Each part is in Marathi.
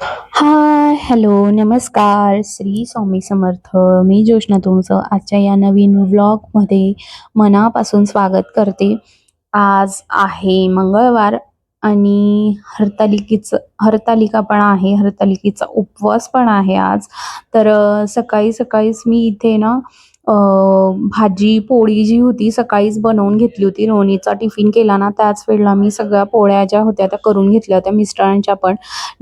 हाय, हॅलो, नमस्कार. श्री स्वामी समर्थ. मी जोशना तुमचं आजच्या या नवीन व्लॉगमध्ये मनापासून स्वागत करते. आज आहे मंगळवार आणि हरतालिकेचं हरतालिका पण आहे. हरतालिकेचा उपवास पण आहे आज. तर सकाळी सकाळीच मी इथे ना भाजी, पोळी जी होती सकाळीच बनवून घेतली होती. रोहनीचा टिफिन केला ना त्याच वेळेला मी सगळ्या पोळ्या ज्या होत्या त्या करून घेतल्या होत्या मिस्टरांच्या पण.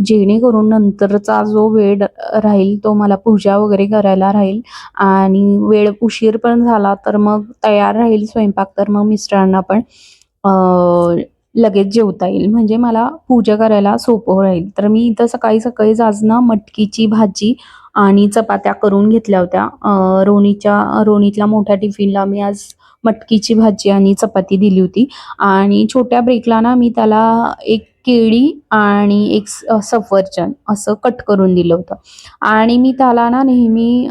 जेणेकरून नंतरचा जो वेळ राहील तो मला पूजा वगैरे करायला राहील आणि वेळ उशीर पण झाला तर मग तयार राहील स्वयंपाक तर मग मिस्टरांना पण लगेच जेवता येईल. म्हणजे मला पूजा करायला सोपं राहील. तर मी इथं सकाळी सकाळीच आज ना मटकीची भाजी आणि चपात्या करून घेतल्या होत्या. रोणीच्या रोनीच्या मोठ्या टिफिनला मी आज मटकीची भाजी आणि चपाती दिली होती. आणि छोट्या ब्रेकला ना मी त्याला एक केळी आणि एक स सफरचंद असं कट करून दिलं होतं. आणि मी त्याला ना नेहमी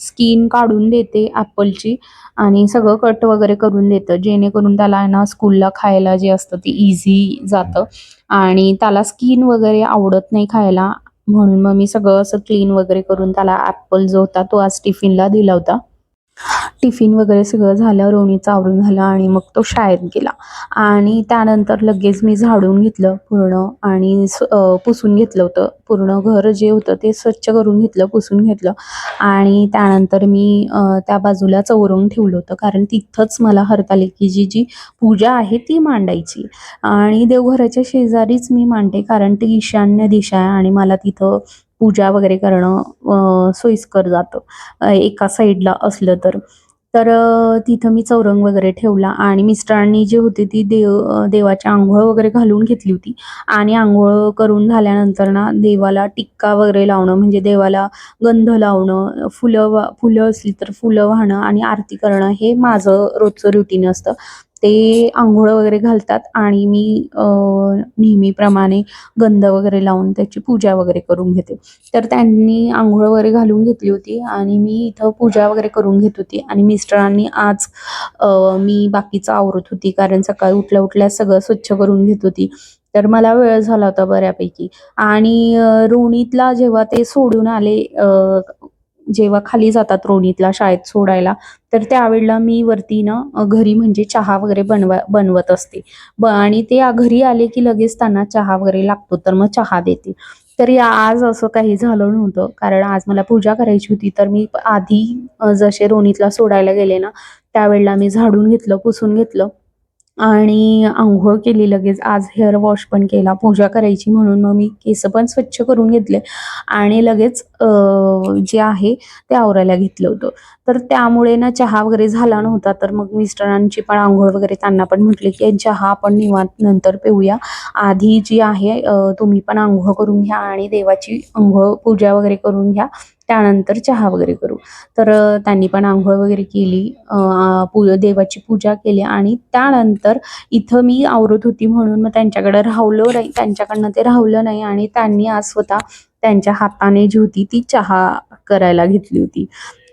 स्किन काढून देते ॲपलची आणि सगळं कट वगैरे करून देतं. जेणेकरून त्याला ना स्कूलला खायला जे असतं ते इझी जातं. आणि त्याला स्किन वगैरे आवडत नाही खायला. म्हणून मग मी सगळं असं क्लीन वगैरे करून त्याला ॲपल जो होता तो आज टिफिनला दिला होता. टिफिन वगैरे सगळं झालं, रोणीचं आवरून झालं आणि मग तो शाळेत गेला. आणि त्यानंतर लगेच मी झाडून घेतलं पूर्ण आणि पुसून घेतलं होतं. पूर्ण घर जे होतं ते स्वच्छ करून घेतलं, पुसून घेतलं. आणि त्यानंतर मी त्या बाजूला चौरंग ठेवलं होतं. कारण तिथंच मला हरतालिकेची जी पूजा आहे ती मांडायची. आणि देवघराच्या शेजारीच मी मांडते. कारण ती ईशान्य दिशा आहे आणि मला तिथं पूजा वगैरे करणं सोयीस्कर जातं एका साईडला असलं तर. तर तिथं मी चौरंग वगैरे ठेवला आणि मिस्टरांनी जी होती ती देव देवाची आंघोळ वगैरे घालून घेतली होती आणि आंघोळ करून झाल्यानंतर ना देवाला टिक्का वगैरे लावणं म्हणजे देवाला गंध लावणं, फुलं वा फुलं असली तर फुलं वाहणं आणि आरती करणं हे माझं रोजचं रुटीन असतं. ते आंघोळ वगैरे घालतात आणि मी नेहमीप्रमाणे गंध वगैरे लावून त्याची पूजा वगैरे करून घेते. तर त्यांनी आंघोळ वगैरे घालून घेतली होती आणि मी इथं पूजा वगैरे करून घेत होती आणि मिस्टरांनी आज मी बाकीचं आवरत होती कारण सकाळी उठल्या उठल्या सगळं स्वच्छ करून घेत होती. तर मला वेळ झाला होता बऱ्यापैकी आणि रोणीतला जेव्हा ते सोडून आले जेव्हा खाली जातात रोनीतला शाळेत सोडायला, तर त्यावेळेला मी वरती ना घरी म्हणजे चहा वगैरे बनवा बनवत असते. ब आणि ते घरी आले की लगेच त्यांना चहा वगैरे लागतो तर मग चहा देते. तर या आज असं काही झालं नव्हतं कारण आज मला पूजा करायची होती तर मी आधी जसे रोनीतला सोडायला गेले ना त्यावेळेला मी झाडून घेतलं, पुसून घेतलं आणि आंघोळ केली लगेच. आज हेअर वॉश पण केला. पूजा करायची म्हणून मग मी केस पण स्वच्छ करून घेतले आणि लगेच जे आहे ते आवरायला घेतलं होतं. तर त्यामुळे ना चहा वगैरे झाला नव्हता. तर मग मिस्टरांची पण आंघोळ वगैरे त्यांना पण म्हटले, की चहा आपण निवांत नंतर पिऊया. आधी जी आहे तुम्ही पण आंघोळ करून घ्या आणि देवाची आंघोळ पूजा वगैरे करून घ्या. त्यानंतर चहा वगैरे करू. तर त्यांनी पण आंघोळ वगैरे केली. पू देवाची पूजा केली आणि त्यानंतर इथं मी आवरत होती म्हणून मग त्यांच्याकडे राहलो नाही त्यांच्याकडनं ते राहलं नाही आणि त्यांनी आज स्वतः त्यांच्या हाताने जी होती ती चहा करायला घेतली होती.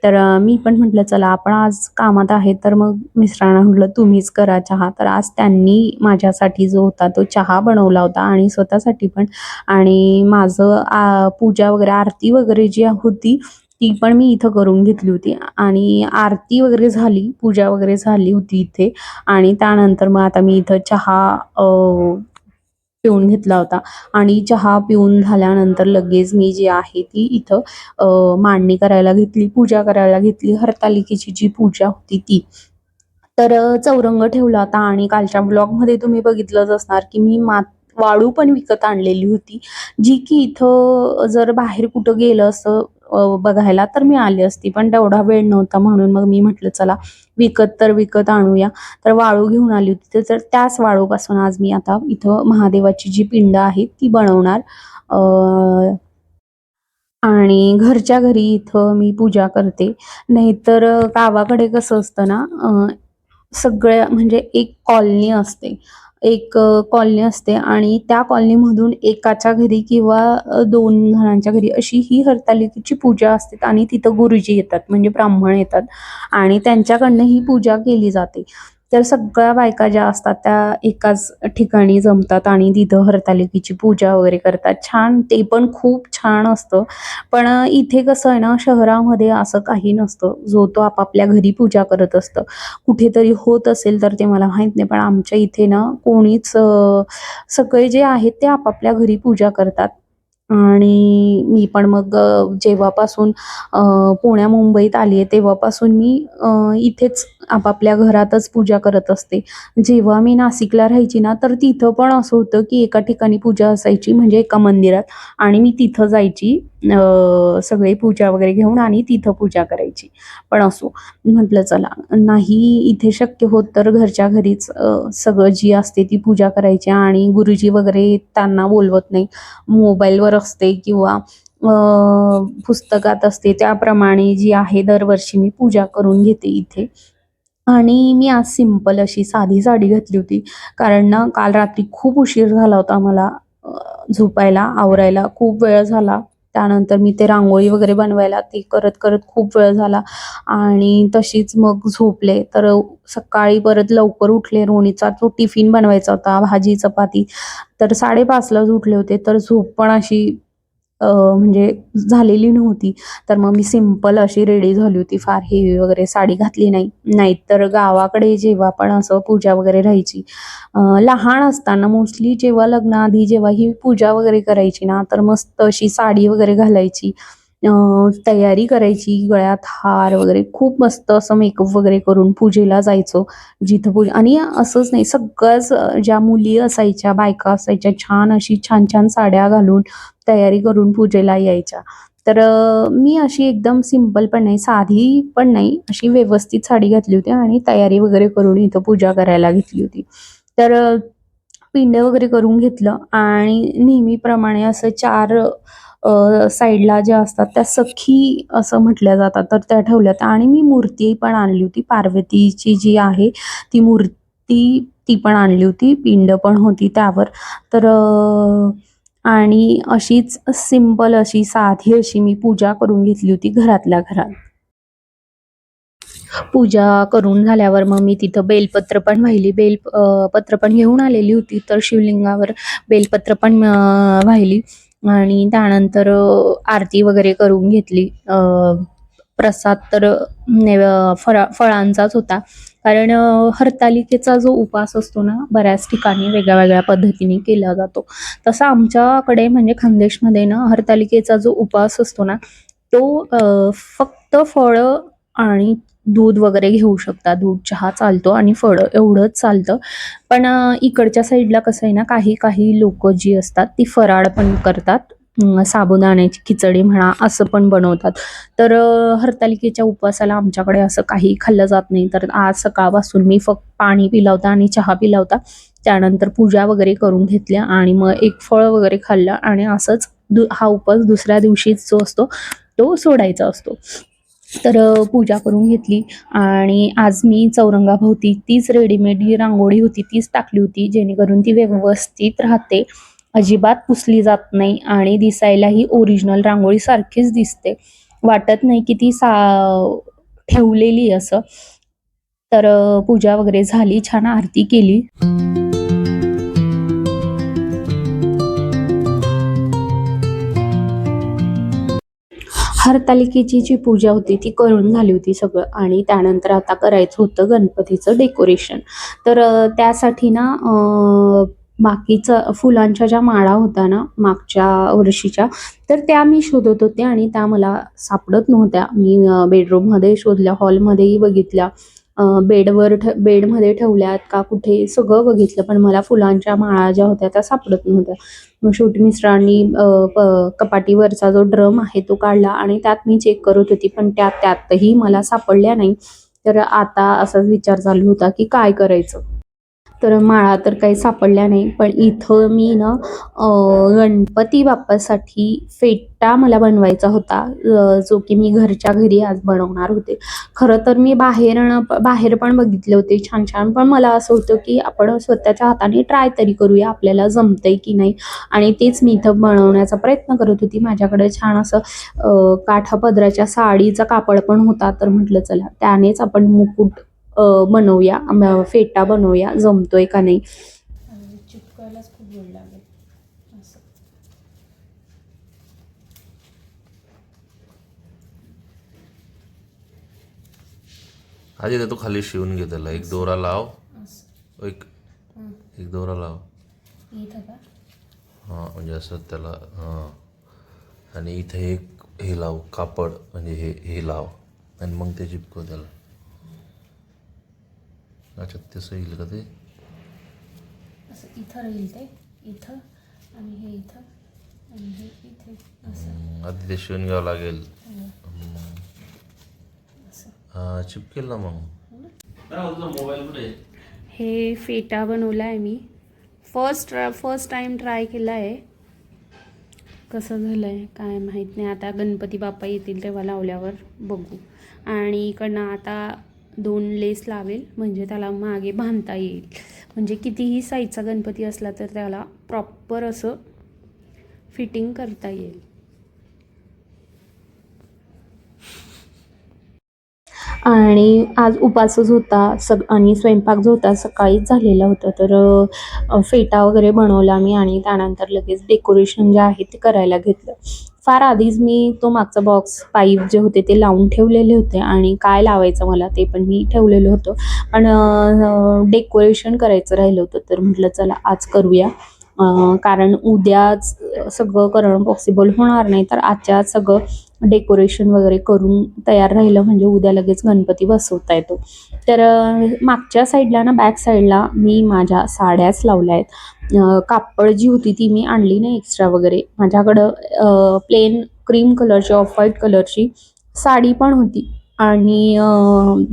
तर मी पण म्हटलं चला आपण आज कामात आहे तर मग मिस्टरांना म्हटलं तुम्हीच करा चहा. तर आज त्यांनी माझ्यासाठी जो होता तो चहा बनवला होता आणि स्वतःसाठी पण. आणि माझं पूजा वगैरे आरती वगैरे जी होती ती पण मी इथं करून घेतली होती. आणि आरती वगैरे झाली, पूजा वगैरे झाली होती इथे. आणि त्यानंतर मग आता मी इथं चहा पिऊन घेतला होता आणि चहा पिऊन झाल्यानंतर लगेच मी जी आहे ती इथं मांडणी करायला घेतली, पूजा करायला घेतली. हरतालिकेची जी पूजा होती ती. तर चौरंग ठेवला होता आणि कालच्या ब्लॉगमध्ये तुम्ही बघितलंच असणार, की मी मात वाळू पण विकत आणलेली होती, जी की इथं जर बाहेर कुठं गेलं असं बघायला तर मी आली असती. पण तेवढा वेळ नव्हता म्हणून मग मी म्हटलं चला विकत तर विकत आणूया. तर वाळू घेऊन आली होती. तर त्याच वाळूपासून आज मी आता इथं महादेवाची जी पिंड आहे ती बनवणार. आणि घरच्या घरी इथं मी पूजा करते. नाहीतर गावाकडे कसं असतं ना सगळ्या म्हणजे एक कॉलनी असते. एक कॉलनी असते आणि त्या कॉलनीमधून एकाच्या घरी किंवा दोन जणांच्या घरी अशी ही हरतालिकेची पूजा असते आणि तिथं गुरुजी येतात म्हणजे ब्राह्मण येतात आणि त्यांच्याकडनं ही पूजा केली जाते. तर सगळ्या बायका ज्या असतात त्या एकाच ठिकाणी जमतात आणि तिथं हरतालिकेची पूजा वगैरे करतात. छान ते पण खूप छान असतं. पण इथे कसं आहे ना शहरामध्ये असं काही नसतं. जो तो आपापल्या घरी पूजा करत असतं. कुठेतरी होत असेल तर ते मला माहीत नाही. पण आमच्या इथे ना कोणीच सगळे जे आहेत ते आपापल्या घरी पूजा करतात. आणि मी पण मग जेव्हापासून पुण्या मुंबईत आली आहे तेव्हापासून मी इथेच आपापल्या घरातच पूजा करत असते. जेव्हा मी नाशिकला राहायची ना तर तिथं पण असं होतं की एका ठिकाणी पूजा असायची म्हणजे एका मंदिरात. आणि मी तिथं जायची सगळी पूजा वगैरे घेऊन आणि तिथं पूजा करायची. पण असो म्हटलं चला नाही इथे शक्य होत तर घरच्या घरीच सगळं जी असते ती पूजा करायची. आणि गुरुजी वगैरे त्यांना बोलवत नाही. मोबाईलवर असते किंवा पुस्तकात असते. त्याप्रमाणे जी आहे दरवर्षी मी पूजा करून घेते इथे. आणि मी आज सिंपल अशी साधी साडी घातली होती. कारण ना काल रात्री खूप उशीर झाला होता मला झोपायला आवरायला. खूप वेळ झाला. त्यानंतर मी ते रांगोळी वगैरे बनवायला ते करत करत खूप वेळ झाला. आणि तशीच मग झोपले. तर सकाळी परत लवकर उठले. रोणीचा तो टिफिन बनवायचा होता भाजी चपाती. तर साडेपाचलाच उठले होते. तर झोप पण अशी म्हणजे झालेली नव्हती. तर मग मी सिंपल अशी रेडी झाली होती. फार हेवी वगैरे साडी घातली नाही. नाहीतर गावाकडे जेव्हा पण असं पूजा वगैरे राहायची लहान असताना मोस्टली जेव्हा लग्नाआधी जेव्हा ही पूजा वगैरे करायची ना तर मस्त अशी साडी वगैरे घालायची. तयारी करायची गळ्यात हार वगैरे खूप मस्त असं मेकअप वगैरे करून पूजेला जायचो. जिथं पूजा आणि असंच नाही सगळ्याच ज्या मुली असायच्या बायका असायच्या छान अशी छान छान साड्या घालून तयारी करून पूजेला यायच्या. तर मी अशी एकदम सिंपल पण नाही साधी पण नाही अशी व्यवस्थित साडी घातली होती आणि तयारी वगैरे करून इथं पूजा करायला घेतली होती. तर पिंड वगैरे करून घेतलं आणि नेहमीप्रमाणे असं चार साईडला ज्या असतात त्या सखी असं म्हटल्या जातात तर त्या ठेवल्या होत्या आणि मी मूर्ती पण आणली होती पार्वतीची जी आहे ती मूर्ती ती पण आणली होती पिंड पण होती त्यावर. तर आणि अशीच सिंपल अशी साधी अशी मी पूजा करून घेतली होती घरातल्या घरात. पूजा करून झाल्यावर मग मी तिथं बेलपत्र पण वाहिली. बेल पत्र पण घेऊन आलेली होती तर शिवलिंगावर बेलपत्र पण वाहिली. आणि त्यानंतर आरती वगैरे करून घेतली. प्रसाद तर फळा फळांचाच होता. कारण हरतालिकेचा जो उपास असतो ना बऱ्याच ठिकाणी वेगळ्या वेगळ्या पद्धतीने केला जातो तसं आमच्याकडे म्हणजे खानदेशमध्ये ना हरतालिकेचा जो उपास असतो ना तो फक्त फळं आणि दूध वगैरे घेऊ शकता. दूध, चहा चालतो आणि फळं एवढंच चालतं. पण इकडच्या साईडला कसं आहे ना, काही काही लोक जी असतात ती फराळ पण करतात. साबुदाण्याची खिचडी म्हणा असं पण बनवतात. तर हरतालिकेच्या उपवासाला आमच्याकडे असं काही खाल्लं जात नाही. तर आज सकाळपासून मी फक्त पाणी पिला होता आणि चहा पिला होता. त्यानंतर पूजा वगैरे करून घेतल्या आणि मग एक फळ वगैरे खाल्लं आणि असंच दु हा उपवास दुसऱ्या दिवशीच जो असतो तो सोडायचा असतो. तर पूजा करून घेतली आणि आज मी चौरंगाभोवती तीच रेडीमेड ही रांगोळी होती तीच टाकली होती जेणेकरून ती व्यवस्थित राहते. अजिबात पुसली जात नाही आणि दिसायलाही ओरिजिनल रांगोळीसारखीच दिसते. वाटत नाही की ती सा ठेवलेली असं. तर पूजा वगैरे झाली, छान आरती केली. हरतालिकेची जी पूजा होती ती करून झाली होती सगळं आणि त्यानंतर आता करायचं होतं गणपतीचं डेकोरेशन. तर त्यासाठी ना बाकीचं फुलांच्या ज्या माळा होत्या ना मागच्या वर्षीच्या, तर त्या मी शोधत होते आणि त्या मला सापडत नव्हत्या. मी बेडरूममध्ये शोधल्या, हॉलमध्येही बघितल्या, बेडवर ठ बेडमध्ये ठेवल्यात का कुठे सगळं बघितलं, पण मला फुलांच्या माळा ज्या होत्या त्या सापडत नव्हत्या. मग शेवटी मिस्टरांनी कपाटीवरचा जो ड्रम आहे तो काढला आणि त्यात मी चेक करत होती, पण त्या त्यातही मला सापडल्या नाही. तर आता असाच विचार चालू होता की काय करायचं? तर माळा तर काही सापडल्या नाही. पण इथं मी ना गणपती बाप्पासाठी फेटा मला बनवायचा होता, जो की मी घरच्या घरी आज बनवणार होते. खरं तर मी बाहेरनं बाहेर पण बघितले होते छान-छान, पण मला असं होतं की आपण स्वतःच्या हाताने ट्राय तरी करूया, आपल्याला जमतंय की नाही आणि तेच मी इथं बनवण्याचा प्रयत्न करत होती. माझ्याकडे छान असं काठापदराच्या साडीचा कापड पण होता, तर म्हटलं चला त्यानेच आपण मुकुट बनवूया. फेटा बनवूया. जमतोय का नाही? चिपकायलाच खूप वेळ लागेल. असं. आधी ते तू खाली शिवून घे त्याला. एक दोरा लाव. एक. एक दोरा लाव. हां म्हणजे असं त्याला हां. आणि इथे एक हे लाव. कापड. म्हणजे हे हे लाव. आणि मग ते चिपकव त्याला. अच्छा तसं येईल का ते असं इथं राहील ते इथं आणि हे इथं आणि हे इथे असं आधी ते शिवून घ्यावं लागेल हो, असं चिपकेल ना मग हे फेटा बनवला आहे मी फर्स्ट फर्स्ट टाइम ट्राय केला आहे कसं झालं आहे काय माहीत नाही. आता गणपती बाप्पा येतील तेव्हा लावल्यावर बघू. आणि इकडनं आता दोन लेस लावेल म्हणजे त्याला मागे बांधता येईल. म्हणजे कितीही साईजचा गणपती असला तर त्याला प्रॉपर असं फिटिंग करता येईल. आणि आज उपासच होता सग आणि स्वयंपाक जो होता सकाळीच झालेला होता. तर फेटा वगैरे बनवला मी आणि त्यानंतर लगेच डेकोरेशन जे आहे ते करायला घेतलं. फार आधीच मी तो मागचा बॉक्स पाईप जे होते ते लावून ठेवलेले होते आणि काय लावायचं मला ते पण मी ठेवलेलं होतं. पण डेकोरेशन करायचं राहिलं होतं तर म्हटलं चला आज करूया. कारण उद्याच सगळं करणं पॉसिबल होणार नाही तर आजच्या सगळं डेकोरेशन वगैरे करून तयार राहिलं म्हणजे उद्या लगेच गणपती बसवता येतो. तर मागच्या साईडला ना बॅक साईडला मी माझ्या साड्याच लावल्या आहेत. कापड जी होती ती मी आणली नाही एक्स्ट्रा वगैरे. माझ्याकडं प्लेन क्रीम कलरची ऑफ व्हाईट कलरची साडी पण होती. आणि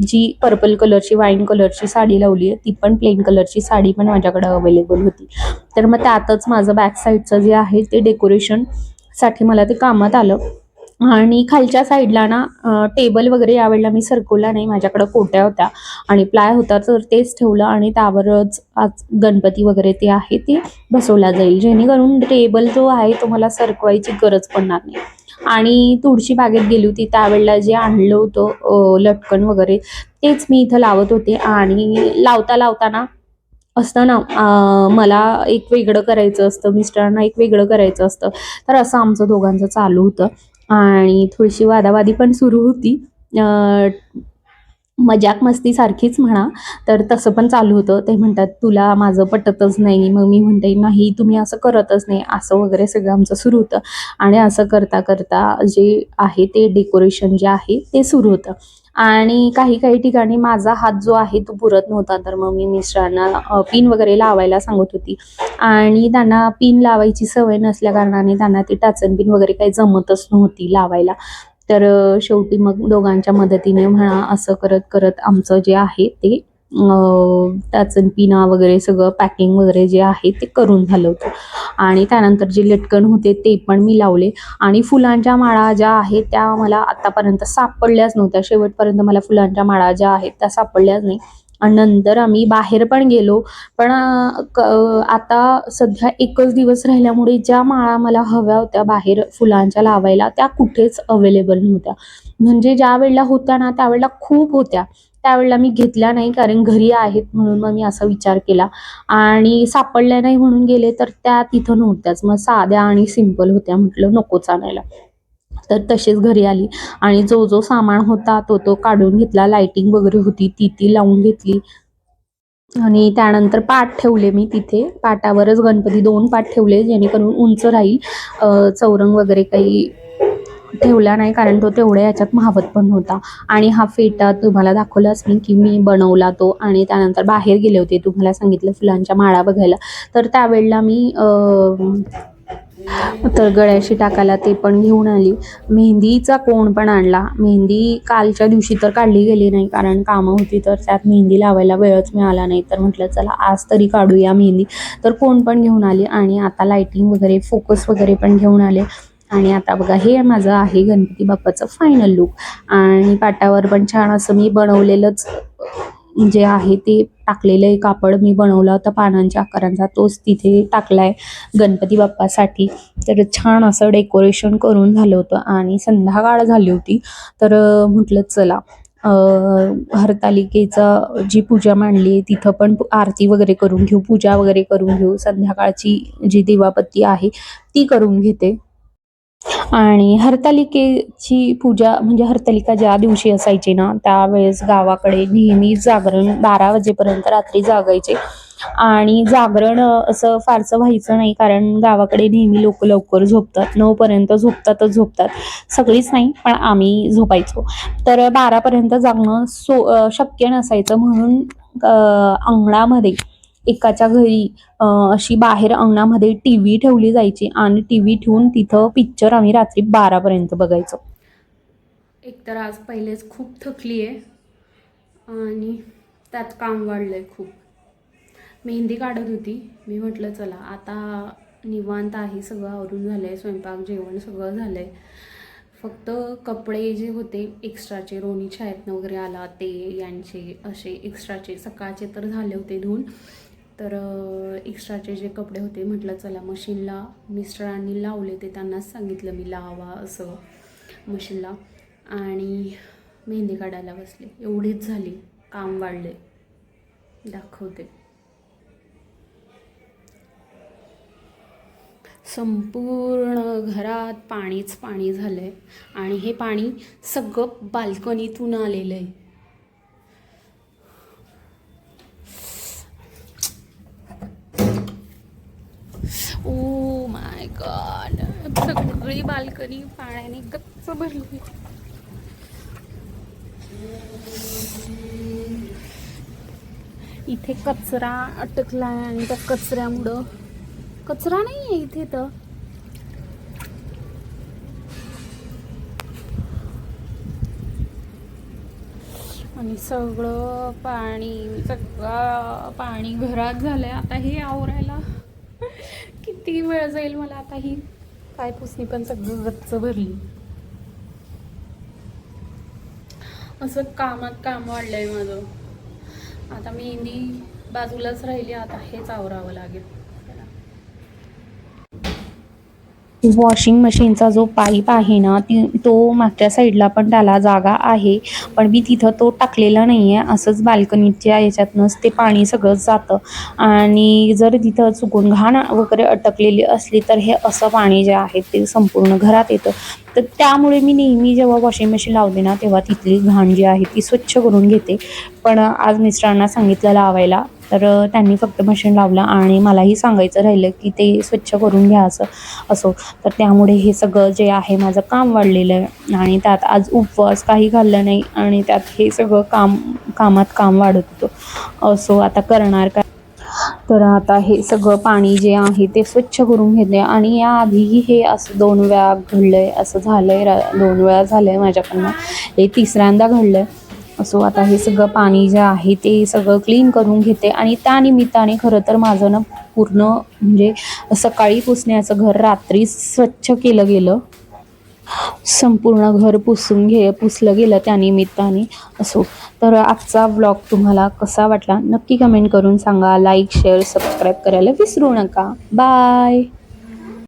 जी पर्पल कलरची वाईन कलरची साडी लावली आहे ती पण प्लेन कलरची साडी पण माझ्याकडे अवेलेबल होती. तर मग त्यातच माझं बॅक साईडचं जे आहे ते डेकोरेशनसाठी मला ते कामात आलं. आणि खालच्या साईडला ना टेबल वगैरे यावेळेला मी सरकवला नाही माझ्याकडं कोट्या होत्या. आणि प्लाय होता तर तेच ठेवलं आणि त्यावरच आज गणपती वगैरे ते आहे ते बसवला जाईल. जेणेकरून टेबल जो आहे तो मला सरकवायची गरज पडणार नाही. आणि तुळशी बागेत गेली होती त्यावेळेला जे आणलं होतं लटकन वगैरे तेच मी इथं लावत होते. आणि लावता लावताना असतं ना मला एक वेगळं करायचं असतं मिस्टरांना एक वेगळं करायचं असतं. तर असं आमचं दोघांचं चालू होतं. आणि थोडीशी वादावादी पण सुरू होती. मजाक मस्ती सारखीच म्हणा तर तसं पण चालू होतं. ते म्हणतात तुला माझं पटतच नाही. मग मी म्हणते नाही तुम्ही असं करतच नाही. असं वगैरे सगळं आमचं सुरू होतं. आणि असं करता करता जे आहे ते डेकोरेशन जे आहे ते सुरू होतं. आणि काही काही ठिकाणी माझा हात जो आहे तो पुरत नव्हता. तर मग मी मिस्टरांना पिन वगैरे लावायला सांगत होती. आणि त्यांना पिन लावायची सवय नसल्या कारणाने त्यांना ती टाचन पिन वगैरे काही जमतच नव्हती लावायला. तर शेवटी मग दोघांच्या मदतीने म्हणा असं करत करत आमचं जे आहे ते त्याचं पिना वगैरे सगळं पॅकिंग वगैरे जे आहे ते करून झालं होतं आणि त्यानंतर जे लटकन होते ते पण मी लावले. आणि फुलांच्या माळा ज्या आहेत त्या मला आतापर्यंत सापडल्याच नव्हत्या. शेवटपर्यंत मला फुलांच्या माळा ज्या आहेत त्या सापडल्याच नाही. आणि नंतर आम्ही बाहेर पण गेलो. पण क आता सध्या एकच दिवस राहिल्यामुळे ज्या माळा मला हव्या होत्या बाहेर फुलांच्या लावायला त्या कुठेच अवेलेबल नव्हत्या. म्हणजे ज्या वेळेला होत्या ना त्यावेळेला खूप होत्या. त्यावेळेला मी घेतल्या नाही कारण घरी आहेत म्हणून मग मी असा विचार केला. आणि सापडल्या नाही म्हणून गेले तर त्या तिथं नव्हत्याच. मग साध्या आणि सिंपल होत्या म्हटलं नकोच आणायला. तर तशीच घरी आली आणि जो जो सामान होता तो तो काढून घेतला. लाइटिंग वगैरे होती ती ती लावून घेतली. आणि त्यानंतर पाट ठेवले मी तिथे. पाटावरच गणपती दोन पाट ठेवले जेणेकरून उंच राहील. चौरंग वगैरे काही ठेवला नाही कारण तो तेवढ्या याच्यात महावत पण होता. आणि हा फेटा तुम्हाला दाखवला असेल की मी बनवला तो आणि त्यानंतर बाहेर गेले होते. तुम्हाला सांगितलं फुलांच्या माळा बघायला. तर त्यावेळेला मी तर गळ्याशी टाकायला ते पण घेऊन आली. मेहंदीचा कोण पण आणला. मेहंदी कालच्या दिवशी तर काढली गेली नाही कारण कामं होती तर त्यात मेहंदी लावायला वेळच मिळाला नाही. तर म्हटलं चला आज तरी काढूया मेहंदी. तर कोण पण घेऊन आली आणि आता लायटिंग वगैरे फोकस वगैरे पण घेऊन आले. आणि आता बघा हे माझं आहे गणपती बाप्पाचं फायनल लुक आणि पाटावर पण छान असं मी बनवलेलंच जे आहे ते टाकलेलं आहे कापड मी बनवला होता पानांच्या आकारांचा तोच तिथे टाकलाय गणपती बाप्पासाठी. तर छान असं डेकोरेशन करून झालं होतं आणि संध्याकाळ झाली होती. तर म्हटलं चला हरतालिकेचा जी पूजा मांडली आहे तिथं पण आरती वगैरे करून घेऊ पूजा वगैरे करून घेऊ संध्याकाळची जी दिवाबत्ती आहे ती करून घेते. आणि हरतालिकेची पूजा म्हणजे हरतालिका ज्या दिवशी असायची ना त्यावेळेस गावाकडे नेहमी जागरण बारा वाजेपर्यंत रात्री जागायचे. आणि जागरण असं फारसं व्हायचं नाही कारण गावाकडे नेहमी लोक लवकर झोपतात. नऊपर्यंत झोपतातच झोपतात. सगळीच नाही पण आम्ही झोपायचो. तर बारापर्यंत जागणं सो शक्य नसायचं म्हणून अंगणामध्ये एकाच्या घरी अशी बाहेर अंगणामध्ये टी व्ही ठेवली जायची आणि टी व्ही ठेवून तिथं पिक्चर आम्ही रात्री बारापर्यंत बघायचो. एकतर आज पहिलेच खूप थकली आहे आणि त्यात काम वाढलं आहे खूप. मेहंदी काढत होती. मी म्हटलं चला आता निवांत आहे सगळं आवरून झालं आहे स्वयंपाक जेवण सगळं झालं आहे फक्त कपडे जे होते एक्स्ट्राचे रोणी शाळेतनं वगैरे आला ते यांचे असे एक्स्ट्राचे सकाळचे तर झाले होते धुवून तर एक्स्ट्राचे जे कपडे होते म्हटलं चला मशीनला मिस्टरांनी लावले ते त्यांनाच सांगितलं मी लावा असं मशीनला. आणि मेहंदी काढायला बसले. एवढीच झाली. काम वाढले. दाखवते. संपूर्ण घरात पाणीच पाणी झालं आहे आणि हे पाणी सगळं बाल्कनीतून आलेलं आहे बाल्कनी पाण्याने गच्च भरली. इथे कचरा अटकलाय आणि त्या कचऱ्यामुळं कचरा नाही आहे इथे तर. आणि सगळं पाणी सगळं पाणी घरात झालंय. आता हे आवरायला किती वेळ जाईल मला आता ही? पाय पुसणी पण सगळं गच्च भरली. असं कामात काम वाढलंय माझं. आता मेहंदी बाजूलाच राहिली आता हेच आवरावं लागेल. वॉशिंग मशीनचा जो पाईप आहे ना ती तो मागच्या साईडला पण त्याला जागा आहे. पण मी तिथं तो टाकलेला नाही आहे असंच बाल्कनीच्या याच्यातनंच ते पाणी सगळं जातं. आणि जर तिथं चुकून घाण वगैरे अटकलेली असली तर हे असं पाणी जे आहे ते संपूर्ण घरात येतं. तर त्यामुळे मी नेहमी जेव्हा वॉशिंग मशीन लावते ना तेव्हा तिथली घाण जी आहे ती स्वच्छ करून घेते. पण आज मिस्टरांना सांगितलं लावायला तर त्यांनी फक्त मशीन लावलं आणि मलाही सांगायचं राहिलं की ते स्वच्छ करून घ्या असं असो. तर त्यामुळे हे सगळं जे आहे माझं काम वाढलेलं आहे आणि त्यात आज उपवास काही घाललं नाही आणि त्यात हे सगळं काम कामात काम वाढत होतं. असो आता करणार काय? तर आता हे सगळं पाणी जे आहे ते स्वच्छ करून घेते आणि याआधीही हे असं दोन वेळा घडलंय असं झालंय रा दोन वेळा झालंय माझ्याकडनं. हे तिसऱ्यांदा घडलंय. असो आता हे सगळं पाणी जे आहे ते सगळं क्लीन करून घेते. आणि त्या निमित्ताने खरं तर माझं ना पूर्ण म्हणजे सकाळी पुसण्याचं घर रात्री स्वच्छ केलं गेलं. संपूर्ण घर पुसून घे पुसलं गेलं त्या निमित्ताने. असो तर आजचा ब्लॉग तुम्हाला कसा वाटला नक्की कमेंट करून सांगा. लाईक शेअर सबस्क्राईब करायला विसरू नका. बाय